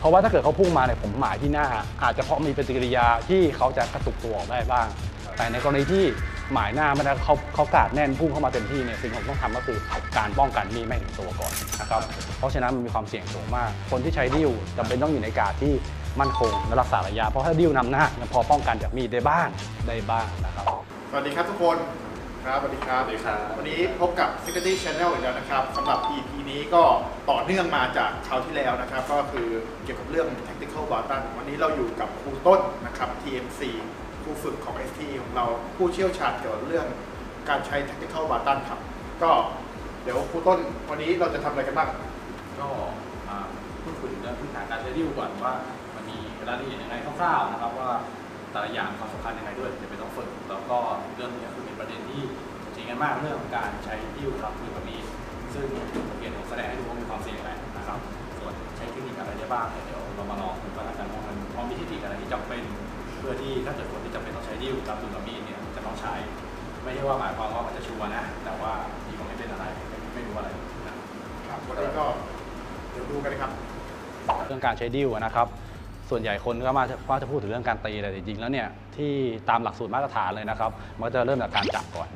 เพราะว่าถ้าเกิดเขาพุ่งมาเนี่ยผมหมายที่หน้า อาจจะเพราะมีปฏิกิริยาที่เขาจะกระตุกตัวออกได้บ้าง แต่ในกรณีที่หมายหน้าไม่ได้เขาเขากาดแน่นพุ่งเข้ามาเต็มที่เนี่ยสิ่งที่ผมต้องทำก็คือการป้องกันมีดไม่ถึงตัวก่อนนะครับเพราะฉะนั้นมันมีความเสี่ยงสูงมาก คนที่ใช้ดิ้วจำเป็นต้องอยู่ในการดที่มั่นคงและรักษาระยะเพราะถ้าดิ้วนำหน้ายังพอป้องกันจากมีดได้บ้างได้บ้างนะครับสวัสดีครับทุกคนครับสวัสดีครับสวัสดีครับวันนี้พบกับ Security Channel อีกแล้วนะครับสำหรับ EP นี้ก็ต่อเนื่องมาจากคราวที่แล้วนะครับ ก็คือเกี่ยวกับเรื่อง Tactical Button วันนี้เราอยู่กับครูต้นนะครับ TMC ครูฝึกของ ST ของเราผู้เชี่ยวชาญเกี่ยวกับเรื่องการใช้ Tactical Button ครับ ก็เดี๋ยวครูต้นวันนี้เราจะทำอะไรกันบ้าง ก็พูดคุยถึงเรื่องพื้นฐานการใช้ดิ้วก่อนว่า มันมีรายละเอียดยังไงคร่าวๆนะครับว่าแต่ละอย่างความสำคัญยังไงด้วยจะเป็นต้องฝึกแล้วก็เรื่องนี้คือเป็นประเด็นที่จริงกันมากเรื่องการใช้ดิ้วรับมือกับมีด ซึ่งผมเรียนผมแสดงให้ดูว่ามีความเสี่ยงอะไรนะครับ ส่วนใช้เทคนิคอะไรได้บ้างเนี่ยเดี๋ยวเรามาลองดูกันแล้วกันว่ามันพอมีเทคนิคอะไรที่จำเป็น เพื่อที่ถ้าเกิดคนที่จำเป็นต้องใช้ดิ้วรับมือกับมีเนี่ยจะต้องใช้ ไม่ใช่ว่าหมายความว่ามันจะชัวร์นะ แต่ว่าดีกว่าไม่เป็นอะไรไม่รู้อะไรนะครับวันนี้ก็เดี๋ยวดูกันนะครับเรื่องการใช้ดิ้วนะครับส่วนใหญ่คนก็มาว่าจะพูดถึงเรื่องการตีแต่จริงๆแล้วเนี่ยที่ตามหลักสูตรมาตรฐานเลยนะครับมันจะเริ่มจากการจับก่อน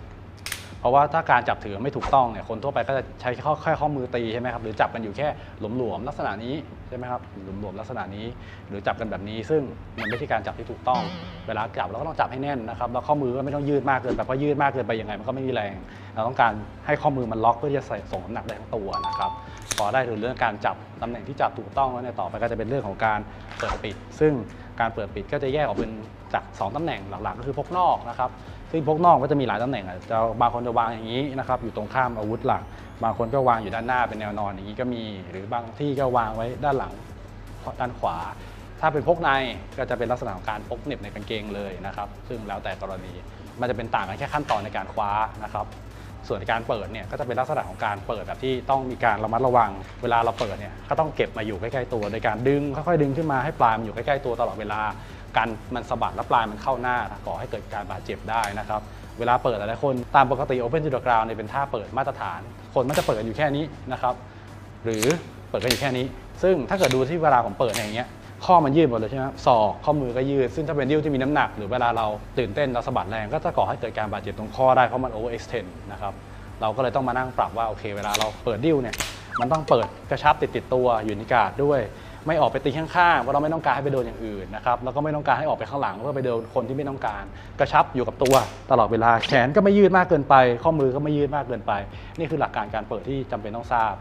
เพราะว่าถ้าการจับถือไม่ถูกต้องเนี่ยคนทั่วไปก็จะใช้ข้อแค่ข้อมือตีใช่ไหมครับหรือจับกันอยู่แค่หลวมๆลักษณะนี้ใช่ไหมครับหลวมๆลักษณะนี้ หรือจับกันแบบนี้ ซึ่งมันไม่ใช่การจับที่ถูกต้อง เวลาจับเราก็ต้องจับให้แน่นนะครับแล้วข้อมือก็ไม่ต้องยืดมากเกินไปเพราะยืดมากเกินไปยังไงมันก็ไม่มีแรง เราต้องการให้ข้อมือมันล็อกเพื่อที่จะใส่ส่งน้ำหนักได้ทั้งตัวนะครับพอได้ถึงเรื่องการจับตำแหน่งที่จับถูกต้องแล้วเนี่ยต่อไปก็จะเป็นเรื่องของการเปิดปิด ซึ่ง การเปิดปิดก็จะแยกออกเป็นจากสองตำแหน่งหลักๆ ก็คือพกนอกนะครับซึ่งพกนอกก็จะมีหลายตำแหน่งอะจะบางคนจะวางอย่างนี้นะครับอยู่ตรงข้ามอาวุธหลัก บางคนก็วางอยู่ด้านหน้าเป็นแนวนอนอย่างนี้ก็มี หรือบางที่ก็วางไว้ด้านหลังด้านขวา ถ้าเป็นพกในก็จะเป็นลักษณะของการพกเน็บในกางเกงเลยนะครับซึ่งแล้วแต่กรณีมันจะเป็นต่างกันแค่ขั้นตอนในการคว้านะครับ ส่วนในการเปิดเนี่ยก็จะเป็นลักษณะของการเปิดแบบที่ต้องมีการระมัดระวัง เวลาเราเปิดเนี่ยก็ต้องเก็บมาอยู่ใกล้ๆตัว โดยการดึงค่อยๆดึงขึ้นมาให้ปลายมันอยู่ใกล้ๆตัวตลอดเวลาการมันสะบัดและปลายมันเข้าหน้าก่อให้เกิดการบาดเจ็บได้นะครับเวลาเปิดหลายๆคนตามปกติ Open to the ground เนี่ยเป็นท่าเปิดมาตรฐาน คนมันจะเปิดอยู่แค่นี้นะครับหรือเปิดกันอยู่แค่นี้ ซึ่งถ้าเกิดดูที่เวลาผมเปิดอย่างเงี้ย ข้อมันยืดหมดเลยใช่ไหมครับศอกข้อมือก็ยืด ซึ่งถ้าเป็นดิ้วที่มีน้ำหนัก หรือเวลาเราตื่นเต้นเราสะบัดแรงก็จะก่อให้เกิดการบาดเจ็บตรงข้อได้เพราะมัน over extend นนะครับเราก็เลยต้องมานั่งปรับว่าโอเค เวลาเราเปิดดิ้วเนี่ยมันต้องเปิดกระชับติดติดตัวอยู่ในกาดด้วย ไม่ออกไปตีข้างๆเพราะเราไม่ต้องการให้ไปโดนอย่างอื่นนะครับแล้วก็ไม่ต้องการให้ออกไปข้างหลังเพื่อไปโดนคนที่ไม่ต้องการ กระชับอยู่กับตัว ตลอดเวลาแขนก็ไม่ยืดมากเกินไป ข้อมือก็ไม่ยืดมากเกินไป นี่คือหลักการการเปิดที่จำเป็นต้องทราบ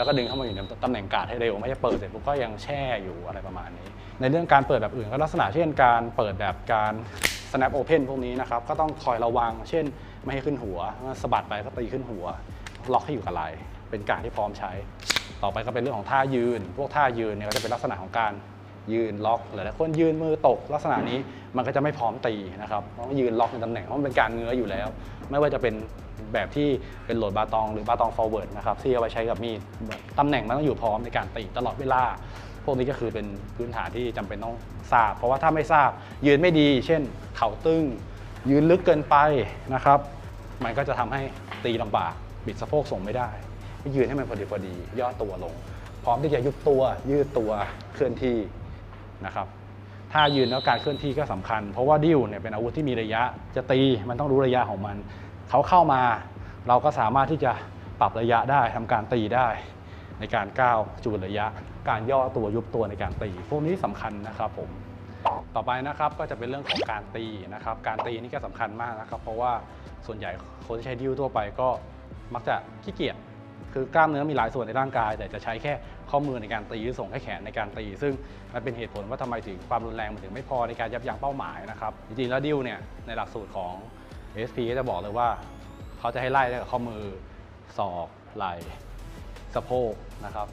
แล้วก็ดึงเข้ามาอยู่ในตำแหน่งการ์ดให้เร็ว ไม่ใช่เปิดเสร็จปุ๊บก็ยังแช่อยู่อะไรประมาณนี้ ในเรื่องการเปิดแบบอื่นก็ลักษณะเช่นการเปิดแบบการ snap open พวกนี้นะครับก็ต้องคอยระวัง เช่น ไม่ให้ขึ้นหัวสะบัดไปก็ตีขึ้นหัว ล็อกให้อยู่กับไหลเป็นการที่พร้อมใช้ ต่อไปก็เป็นเรื่องของท่ายืน พวกท่ายืนเนี่ยก็จะเป็นลักษณะของการยืนล็อกหลายๆคนยืนมือตก ลักษณะนี้มันก็จะไม่พร้อมตีนะครับต้องยืนล็อกในตำแหน่งเพราะมันเป็นการเงื้ออยู่แล้ว ไม่ว่าจะเป็น แบบที่เป็นโหลดบาตองหรือบาตอง forward นะครับที่เอาไว้ใช้กับมีดตำแหน่งมันต้องอยู่พร้อมในการตีตลอดเวลา พวกนี้ก็คือเป็นพื้นฐานที่จำเป็นต้องทราบ เพราะว่าถ้าไม่ทราบยืนไม่ดี เช่น เข่าตึงยืนลึกเกินไปนะครับ มันก็จะทำให้ตีลำบากบิดสะโพกส่งไม่ได้ยืนให้มันพอดีพอดีย่อตัวลง พร้อมที่จะยุบตัวยืดตัวเคลื่อนที่นะครับถ้ายืนแล้วการเคลื่อนที่ก็สำคัญ เพราะว่าดิ้วเนี่ยเป็นอาวุธที่มีระยะจะตีมันต้องรู้ระยะของมัน เขาเข้ามา เราก็สามารถที่จะปรับระยะได้ทำการตีได้ ในการก้าวจูนระยะ การย่อตัวยุบตัวในการตี พวกนี้สำคัญนะครับผมต่อไปนะครับก็จะเป็นเรื่องของการตีนะครับ การตีนี่ก็สำคัญมากนะครับ เพราะว่าส่วนใหญ่คนที่ใช้ดิ้วทั่วไปก็มักจะขี้เกียจคือกล้ามเนื้อมีหลายส่วนในร่างกาย แต่จะใช้แค่ข้อมือในการตีหรือส่งแค่แขนในการตี ซึ่งมันเป็นเหตุผลว่าทำไมถึงความรุนแรงมันถึงไม่พอในการยับยั้งเป้าหมายนะครับจริงๆแล้วดิ้วเนี่ยในหลักสูตรของ SP ก็จะบอกเลยว่า เขาจะให้ไล่ตั้งแต่ข้อมือศอกไหล่สะโพกนะครับ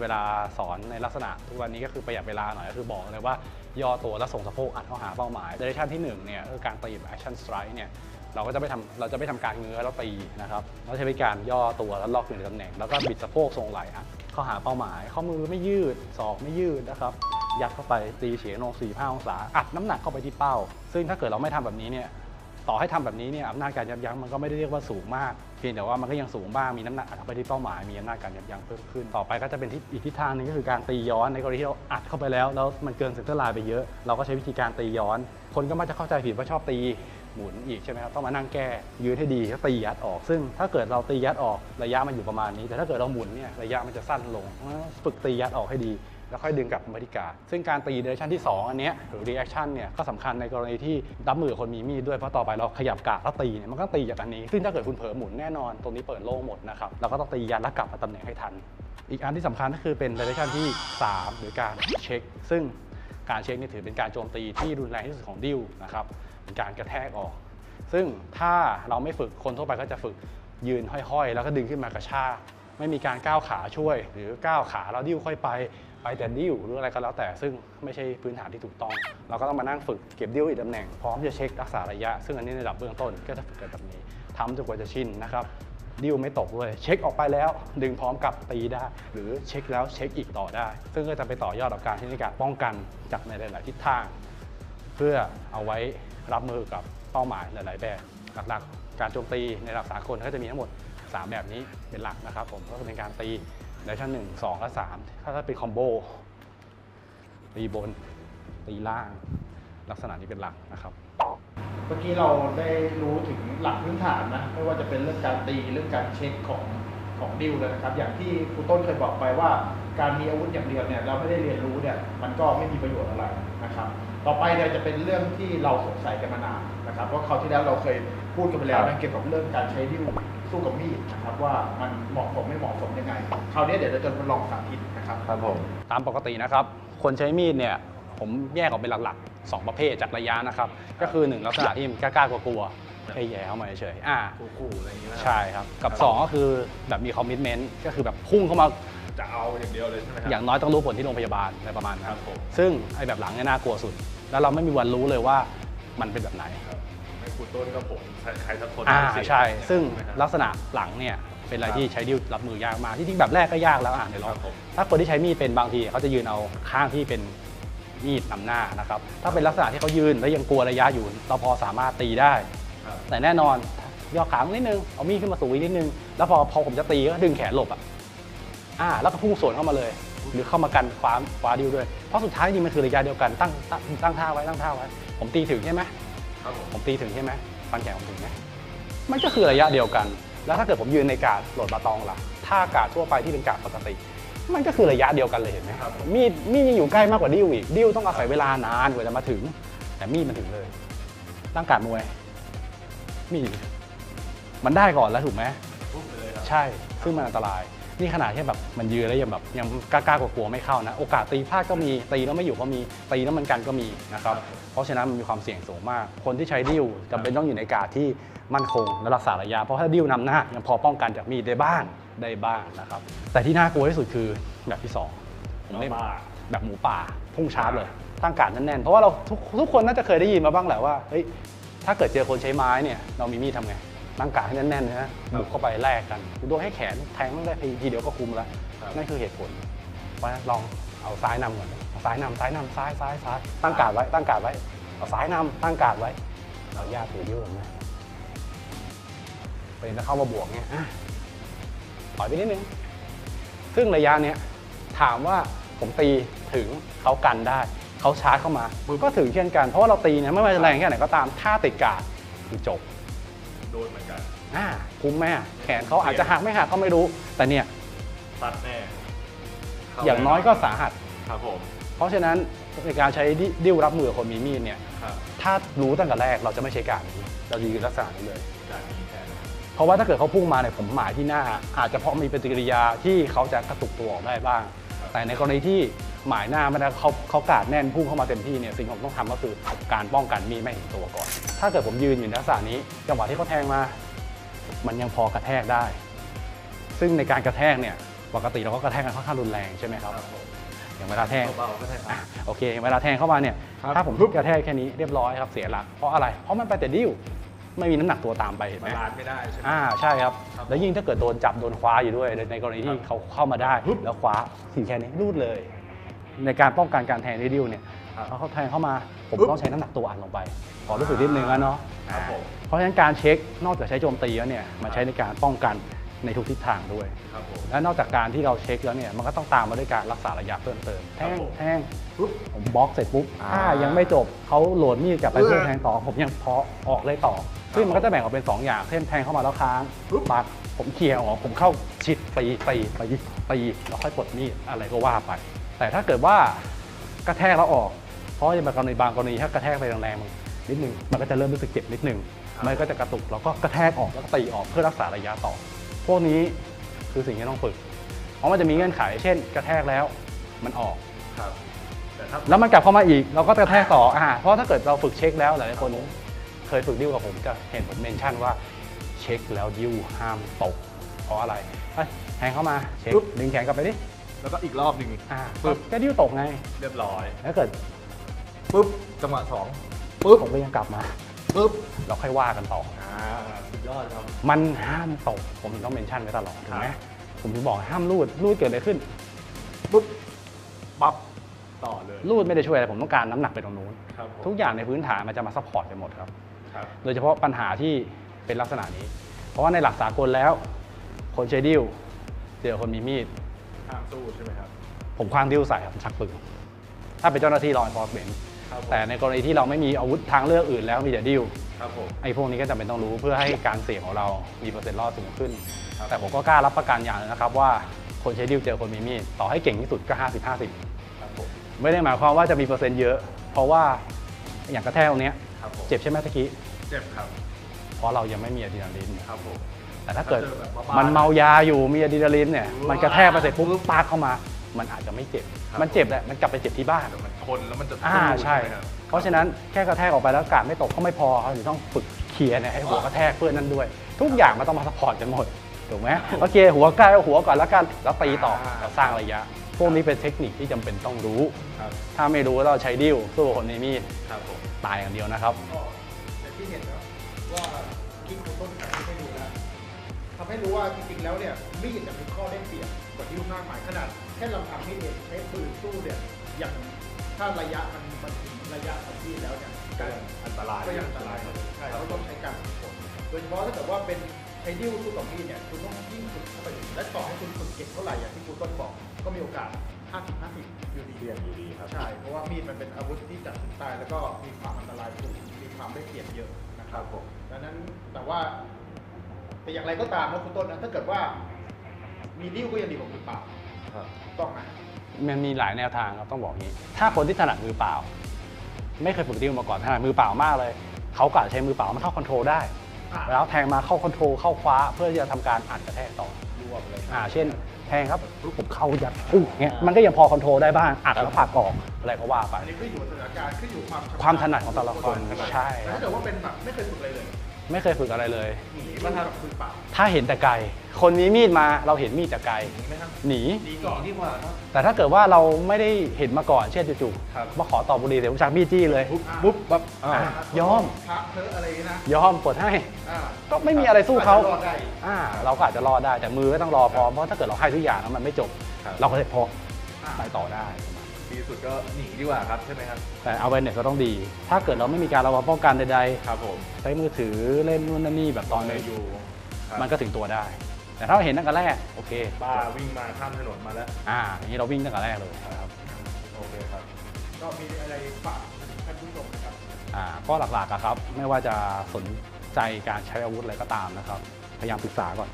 เวลาสอนในลักษณะทุกวันนี้ก็คือประหยัดเวลาหน่อยก็คือบอกเลยว่าย่อตัวแล้วส่งสะโพกอัดเข้าหาเป้าหมาย d i r e c t i o n ที่1เนี่ยคือการตีแบบ action strike เนี่ยเราก็จะไม่ทำเราจะไม่ทำการเงื้อแล้วตีนะครับเราใช้วิธีการย่อตัวแล้วล็อกอยู่ในตำแหน่ง แล้วก็บิดสะโพกส่งไหล่อัดเข้าหาเป้าหมาย ข้อมือไม่ยืดศอกไม่ยืดนะครับยัดเข้าไปตีเฉียงลง4 5องศาอัดน้ำหนักเข้าไปที่เป้า ซึ่งถ้าเกิดเราไม่ทำแบบนี้เนี่ย ต่อให้ทำแบบนี้เนี่ยอำนาจการยับยั้งมันก็ไม่ได้เรียกว่าสูงมาก เพียงแต่ว่ามันก็ยังสูงบ้างมีน้ำหนักอัดเข้าไปที่เป้าหมายมีอำนาจการยับยั้งเพิ่มขึ้น ต่อไปก็จะเป็นที่อีกทิศทางหนึงก็คือการตีย้อนในกรณีที่เราอัดเข้าไปแล้ว แล้วมันเกินเซนเตอร์ไลน์ไปเยอะ เราก็ใช้วิธีการตีย้อน คนก็มักจะเข้าใจผิดว่าชอบตีหมุนอีกใช่ไหมครับต้องมานั่งแก้ยืดให้ดีก็ตียัดออก ซึ่งถ้าเกิดเราตียัดออกระยะมันอยู่ประมาณนี้ แต่ถ้าเกิดเราหมุนเนี่ยระยะมันจะสั้นลงฝึกตียัดออกให้ดี แล้วค่อยดึงกลับมาที่กาซึ่งการตีเดเรชั่นที่ 2 อันนี้หรือ reaction เนี่ยก็สำคัญในกรณีที่รับมือคนมีมีดด้วยเพราะต่อไปเราขยับกาแล้วตีเนี่ยมันก็ตีจากอันนี้ ซึ่งถ้าเกิดคุณเผลอหมุนแน่นอนตรงนี้เปิดโล่งหมดนะครับเราก็ต้องตียันแล้วกลับมาตำแหน่งให้ทัน อีกอันที่สำคัญก็คือเป็น direction ที่ 3 หรือการเช็ค ซึ่งการเช็คนี่ถือเป็นการโจมตีที่รุนแรงที่สุดของดิวนะครับเป็นการกระแทกออก ซึ่งถ้าเราไม่ฝึกคนทั่วไปก็จะฝึกยืนห้อยๆ แล้วก็ดึงขึ้นมากระชากไม่มีการก้าวขาช่วย หรือก้าวขาแล้วดิ้วค่อยไป ไปแต่ดิ้วหรืออะไรก็แล้วแต่ซึ่งไม่ใช่พื้นฐานที่ถูกต้อง เราก็ต้องมานั่งฝึกเก็บดิ้วอีกตำแหน่งพร้อมจะเช็ครักษาระยะ ซึ่งอันนี้ในระดับเบื้องต้นก็จะฝึกกันแบบนี้ทำจนกว่าจะชินนะครับดิ้วไม่ตกด้วยเช็คออกไปแล้ว ดึงพร้อมกับตีได้ หรือเช็คแล้วเช็คอีกต่อได้ ซึ่งก็จะไปต่อยอดกับการที่ในการป้องกันจากในหลาย ๆ ทิศทาง เพื่อเอาไว้รับมือกับเป้าหมายหลาย ๆ แบบหลัก ๆ การโจมตีในระดับสากลก็จะมีทั้งหมด 3 แบบนี้เป็นหลักนะครับ ผมก็เป็นการตี ในชั้นหนึ่งสองและสามถ้าถ้าเป็นคอมโบตีบน ตีล่าง ลักษณะนี้เป็นหลักนะครับ เมื่อกี้เราได้รู้ถึงหลักพื้นฐานนะ ไม่ว่าจะเป็นเรื่องการตีเรื่องการเช็คของของดิวเลยนะครับ อย่างที่ครูต้นเคยบอกไปว่า การมีอาวุธอย่างเดียวเนี่ยเราไม่ได้เรียนรู้เนี่ยมันก็ไม่มีประโยชน์อะไรนะครับ ต่อไปเนี่ยจะเป็นเรื่องที่เราสงสัยกันมานานนะครับเพราะคราวที่แล้วเราเคยพูดกันไปแล้วนะเกี่ยวกับเรื่องการใช้ดิว สู้กับมีดนะครับว่ามันเหมาะสมไม่เหมาะสมยังไง คราวนี้เดี๋ยวเราจะมาลองสาธิตนะครับ ครับผม ตามปกตินะครับ คนใช้มีดเนี่ยผมแยกออกเป็นหลักๆ 2 ประเภทจากระยะนะครับ ก็คือ 1 ลักษณะที่มันกล้าๆกลัวๆแค่แย่เข้ามาเฉยๆอ่าคู่ๆอะไรอย่างเงี้ยนะใช่ครับ กับ 2 ก็คือแบบมีคอมมิชเมนต์ก็คือแบบพุ่งเข้ามาจะเอาอย่างเดียวเลยใช่ไหมครัอย่างน้อยต้องรู้ผลที่โรงพยาบาลอะไรประมาณนั้นครับผมซึ่งไอ้แบบหลังเนี่ยน่ากลัวสุด แล้วเราไม่มีวันรู้เลยว่ามันเป็นแบบไหน ครับไม่คุณต้นก็ผมใครใครสักคนอ่าเสียใช่ ซึ่งใช่ไหมครับลักษณะหลังเนี่ยเป็นอะไรครับที่ใช้ดิ้วรับมือยากมากที่จริงแบบแรกก็ยากแล้วอะเดี๋ยวลอครังบผมถ้าคนที่ใช้มีดเป็นบางทีเขาจะยืนเอาข้างที่เป็นมีดนำหน้านะครับถ้าเป็นลักษณะที่เขายืนแล้วยังกลัวระยะอยู่เราพอสามารถตีได้ครับแต่แน่นอนย่อขานิดนึงเอามีดขึ้นมาสูงอีกนิดนึง แล้วพอพอผมจะตีก็ดึงแขนหลบอะอ่าแล้วก็พุ่งสวนเข้ามาเลย หรือเข้ามากันคว้าคว้าดิวด้วยเพราะสุดท้ายจริงๆมันคือระยะเดียวกันตั้งตั้งตั้งท่าไว้ตั้งท่าไว้ผมตีถึงใช่ไหมครับ ผมผมตีถึงใช่ไหมฟันแขนผมถึงไหมมันก็คือระยะเดียวกัน แล้วถ้าเกิดผมยืนในกาดโหลดบาตองล่ะ ถ้ากาดทั่วไปที่เป็นกาดปกติ มันก็คือระยะเดียวกันเลยเห็นไหมครับผมมีดมีดยังอยู่ใกล้มากกว่าดิ้วอีกดิ้วต้องอาศัยเวลานานกว่าจะมาถึง แต่มีดมันถึงเลยตั้งการมวย มีดมันได้ก่อนแล้วถูกไหมปุ๊บไปเลยครับใช่ ซึ่งมันอันตราย นี่ขนาดแค่แบบมันยืนแล้วยังแบบยังกล้าๆกลัวๆไม่เข้านะ โอกาสตีพลาดก็มีตีแล้วไม่อยู่ก็มีตีแล้วมันกันก็มีนะครับเพราะฉะนั้นมันมีความเสี่ยงสูงมาก คนที่ใช้ดิ้วจำเป็นต้องอยู่ในกาดที่มั่นคงและรักษาระยะเพราะถ้าดิ้วนำหน้ายังพอป้องกันจากมีดได้บ้างได้บ้างนะครับแต่ที่น่ากลัวที่สุดคือแบบที่สองผมเรียกหมูป่าแบบหมูป่าพุ่งชาร์จเลยตั้งการดแน่นๆเพราะว่าเราทุกทุกคนน่าจะเคยได้ยินมาบ้างแหละว่าเฮ้ยถ้าเกิดเจอคนใช้ไม้เนี่ยเรามีมีดทำไง ตั้งการดให้แน่นๆนะบุกเข้าไปแลกกันโดนให้แขนแทงได้ทีเดียวก็คุมแล้วครับนั่นคือเหตุผลว่าลองเอาซ้ายนำก่อนเอาซ้ายนำซ้ายนำซ้ายซ้ายซ้ายตั้งการดไว้ตั้งการดไว้เอาซ้ายนำตั้งการดไว้เอาญาติถือดิ้วผมนะเป็นจะเข้ามาบวกเนี่ยอะถอยไปนิดนึงซึ่งระยะเนี้ยถามว่าผมตีถึงเขากันได้เขาชาร์จเข้ามาก็ถึงเช่นกันเพราะว่าเราตีเนี่ยไม่ว่าจะแรงแค่ไหนก็ตามถ้าติดการดคือจบ โดนเหมือนกัน อ่าคุ้มไหมอะแขนเขาอาจจะหักไม่หักก็ไม่รู้ แต่เนี่ยตัดแน่เข้อย่างน้อยก็สาหัส ครับผมเพราะฉะนั้นในการใช้ดิดิ้วรับมือกับคนมีมีดเนี่ย ครับถ้ารู้ตั้งแต่แรกเราจะไม่ใช้การนี้เราจะยืนลักษณะนี้เลย การนี้แทนเพราะว่าถ้าเกิดเขาพุ่งมาเนี่ยผมหมายที่หน้า อาจจะเพราะมีปฏิกิริยาที่เขาจะกระตุกตัวออกได้บ้าง แต่ในกรณีที่ หมายหน้าไม่ได้เขาเขากาดแน่นพุ่งเข้ามาเต็มที่เนี่ยสิ่งที่ผมต้องทำก็คือการป้องกันมีดไม่เห็นตัวก่อน ถ้าเกิดผมยืนอยู่ในลักษณะนี้ จังหวะที่เขาแทงมา มันยังพอกระแทกได้ ซึ่งในการกระแทกเนี่ยปกติเราก็กระแทกกันค่อนข้างรุนแรงใช่ไหมครับครับผมอย่างเวลาแทง เบาๆก็ได้ครัอะบโอเค เวลาแทงเข้ามาเนี่ย ครับถ้าผมกระแทกแค่นี้เรียบร้อยครับเสียหลัก เพราะอะไร เพราะมันไปแต่ดิ้ว ไม่มีน้ำหนักตัวตามไปเห็นไหมบาลานซ์ไม่ได้ใช่ไหม อ่าใช่ครับ ครับแล้วยิ่งถ้าเกิดโดนจับโดนคว้าอยู่ด้วยในกรณีที่ครับเขาเข้ามาได้ แล้วคว้าถึงแค่นี้รูดเลย ในการป้องกันการแทงด้วยดิ้วเนี่ยครับแล้วเขาแทงเข้ามาผมปึ๊บต้องใช้น้ำหนักตัวอัดลงไปขอรู้สึกนิดนึงแล้วเนาะครับผมเพราะฉะนั้นการเช็คนอกจากใช้โจมตีแล้วเนี่ยมันใช้ในการป้องกันในทุกทิศทางด้วยครับผมและนอกจากการที่เราเช็คแล้วเนี่ยมันก็ต้องตามมาด้วยการรักษาระยะเพิ่มเติม แทครับงผมแทงปุ๊บผมบล็อกเสร็จปุ๊บอ่าถ้ายังไม่จบเขาโหลดมีดกลับไปเออเพื่อแทงต่อ ผมยังเพาะออกเลยต่อ ซึ่งมันก็จะแบ่งออกเป็น 2 อย่าง เช่นแทงเข้ามาแล้วค้างปุ๊บปัดผมเคลียร์ออกผมเข้าชิดตีตีตีตีแล้วค่อยปลดมีดอะไรก็ว่าไป แต่ถ้าเกิดว่ากระแทกแล้วออก เพราะในบางกรณีบางกรณีถ้ากระแทกไปแรงๆมันนิดนึงมันก็จะเริ่มรู้สึกเจ็บนิดนึงมันก็จะกระตุกแล้วก็กระแทกออกแล้วก็ตีออกเพื่อรักษาระยะต่อ พวกนี้คือสิ่งที่ต้องฝึก เพราะมันจะมีเงื่อนไข เช่น กระแทกแล้วมันออกครับแต่ถ้าแล้วมันกลับเข้ามาอีก เราก็กระแทกต่ออ่าเพราะถ้าเกิดเราฝึกเช็คแล้วหลายๆคนเคยฝึกดิ้วกับผมจะเห็นผมเมนชั่นว่าเช็คแล้วดิ้วห้ามตกเพราะอะไรเฮ้ยแทงเข้ามาเช็คปุ๊บดึงแขนกลับไปดิ แล้วก็อีกรอบหนึ่ง อ่าปึ๊บ ก็ดิ้วตกไง เรียบร้อย ถ้าเกิดปุ๊บจังหวะสองปุ๊บผมก็ยังกลับมา ปุ๊บเราค่อยว่ากันต่อ อ่าสุดยอดครับ มันห้ามตก ผมถึงต้องเมนชั่นไว้ตลอดถูกไหมครับ ผมถึงบอกห้ามรูด รูดเกิดอะไรขึ้น ปุ๊บปั๊บต่อเลยรูดไม่ได้ช่วยอะไร ผมต้องการน้ำหนักไปตรงนู้น ครับผมทุกอย่างในพื้นฐานมันจะมาซัพพอร์ตไปหมดครับ ครับโดยเฉพาะปัญหาที่เป็นลักษณะนี้ เพราะว่าในหลักสากลแล้ว คนใช้ดิ้วเจอคนมีมีด ห้ามสู้ใช่ไหมครับ ผมคว้างดิ้วใส่ผมชักปืนถ้าเป็นเจ้าหน้าที่รอ enforcement ครับผมแต่ในกรณีที่เราไม่มีอาวุธทางเลือกอื่นแล้วมีแต่ดิ้วครับผม ไอ้พวกนี้ก็จำเป็นต้องรู้เพื่อให้การเสี่ยงของเรามีเปอร์เซ็นต์รอดสูงขึ้น ครับ แต่ผมก็กล้ารับประกันอย่างหนึงนะครับว่าคนใช้ดิ้วเจอคนมีมีดต่อให้เก่งที่สุดก็ 50 50ครับผมไม่ได้หมายความว่าจะมีเปอร์เซ็นต์เยอะ เพราะว่าอย่างกระแทกตรงเนี้ยครับผมเจ็บใช่ไหมตะกี้เจ็บครับเพราะเรายังไม่มีอะดรีนาลีน ครับผม แต่ถ้าเกิดถ้าเจอแบบบ้าๆมันเมายาอยู่มีอะดรีนาลีนเนี่ยว้าวมันกระแทกไปเสร็จปุ๊บปาดเข้ามา มันอาจจะไม่เจ็บครับมันเจ็บแหละมันกลับไปเจ็บที่บ้านแต่มันทนแล้วมันจะอ่าสู้ใช่ไหมครับเพราะฉะนั้นแค่กระแทกออกไปแล้วกาดไม่ตกก็ไม่พอเขาถึงต้องฝึกเคลียร์เนี่ยให้หัวกระแทกเพื่อนนั่นด้วย ทุกอย่างมันต้องมาสปอร์ตกันหมดถูกไหมโอเค หัวใกล้เอาหัวก่อนแล้วกันแล้วตีต่อแล้วสร้างระยะ พวกนี้เป็นเทคนิคที่จำเป็นต้องรู้ครับถ้าไม่รู้แล้วเราใช้ดิ้วสู้คนในมีดครับผมตายอย่างเดียวนะครับก็อย่างที่เห็นแล้วว่าที่คุณต้นการให้ดูแล้ว ทำให้รู้ว่าจริงๆแล้วเนี่ยมีดเนี่ยมีข้อได้เปรียบกว่าที่ลูกมากมายขนาดแค่ลำพังมีดเองใช้ปืนสู้เนี่ยอย่างถ้าระยะมันมันถึงระยะของมีดแล้วเนี่ยการอันตรายก็ยังอันตรายเลยใช่เขาต้องใช้การฝึกฝนโดยเฉพาะถ้าเกิดว่าเป็นใช้ดิ้วสู้กับมีดเนี่ยคุณต้องยิ่งฝึกเข้าไปอีกและต่อให้คุณฝึกเก่งเท่าไหร่อย่างที่คุณต้นบอกก็มีโอกาส 50 50อยู่ดีเสี่ยงอยู่ดีครับใช่เพราะว่ามีดมันเป็นอาวุธที่จับถึงตายแล้วก็มีความอันตรายสูงมีความได้เปรียบเยอะนะคครัรับบผมดังนั้นแต่ว่า แต่อย่างไรก็ตามนะคุณต้นนะถ้าเกิดว่า มีดิ้วก็ยังดีกว่ามือเปล่าครับถูกต้องไหมมันมีหลายแนวทางครับต้องบอกงี้ ถ้าคนที่ถนัดมือเปล่า ไม่เคยฝึกดิ้วมาก่อนถนัดมือเปล่ามากเลย เขาก็อาจจะใช้มือเปล่ามันเข้าคอนโทรลได้อะแล้วแทงมาเข้าคอนโทรลเข้าคว้าเพื่อที่จะทำการอัดกระแทกต่อรวบเลยอ่าเช่น แทงครับผมเข้ายัดปุ๊บเงี้ยมันก็ยังพอคอนโทรลได้บ้างอัดแล้วผลักออกอะไรก็ว่าไปอันนี้ขึ้นอยู่กับสถานการณ์ขึ้นอยู่กับความชำญความถนัดของแต่ละคนถดใช่แต่ถ้าเกิดว่าเป็นแบบไม่เคยฝึกอะไรเลย ไม่เคยฝึกอะไรเลย หนีมาทำกับมือเปล่าถ้าเห็นแต่ไกล คนมีมีดมาเราเห็นมีดแต่ไกล หนีไหมครับหนี หนีก่อนดีกว่าครับแต่ถ้าเกิดว่าเราไม่ได้เห็นมาก่อนเช่นจู่ครับ ๆมาขอต่อบุหรี่เดี๋ยวผมชักมีดจี้เลยปุ๊บปุ๊บปั๊บอะยอม พระเพออะไรนะยอมเปิดให้ อ่า ก็ไม่มีอะไรสู้เขารอดได้ อ่าเราก็อาจจะรอดได้แต่มือก็ต้องรอพร้อมเพราะถ้าเกิดเราให้ทุกอย่างแล้วมันไม่จบครับเราก็จะพออ่าไปต่อได้ ดีสุดก็หนีดีกว่าครับใช่ไหมครับ แต่เอาไว้เนี่ยก็ต้องดี ถ้าเกิดเราไม่มีการระวังป้องกันใดครับผมๆ ใช้มือถือเล่นนู่นนั่นนี่แบบตอนเลนี้ยอยู่ ครับ มันก็ถึงตัวได้ แต่ถ้าเราเห็นตั้งแต่แรก โอเคป้าวิ่งมาข้ามถนนมาแล้วอ่าอย่างนี้เราวิ่งตั้งแต่แรกเลยนะครับ โอเคครับ ก็มีอะไรฝากท่านผู้ชมนะครับ อ่าก็หลักๆอะครับ ไม่ว่าจะสนใจการใช้อาวุธอะไรก็ตามนะครับ พยายามศึกษาก่อน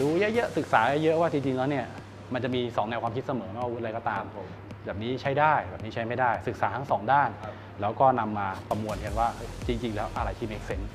ดูเยอะๆ ศึกษาเยอะๆว่าจริงๆแล้วเนี่ย มันจะมีสองแนวความคิดเสมอไม่ว่าอาวุธอะไรก็ตามผมแบบนี้ใช้ได้แบบนี้ใช้ไม่ได้ศึกษาทั้งสองด้านครับแล้วก็นำมาประมวลกันว่าเอ้ยจริง ๆ แล้วอะไรที่ make sense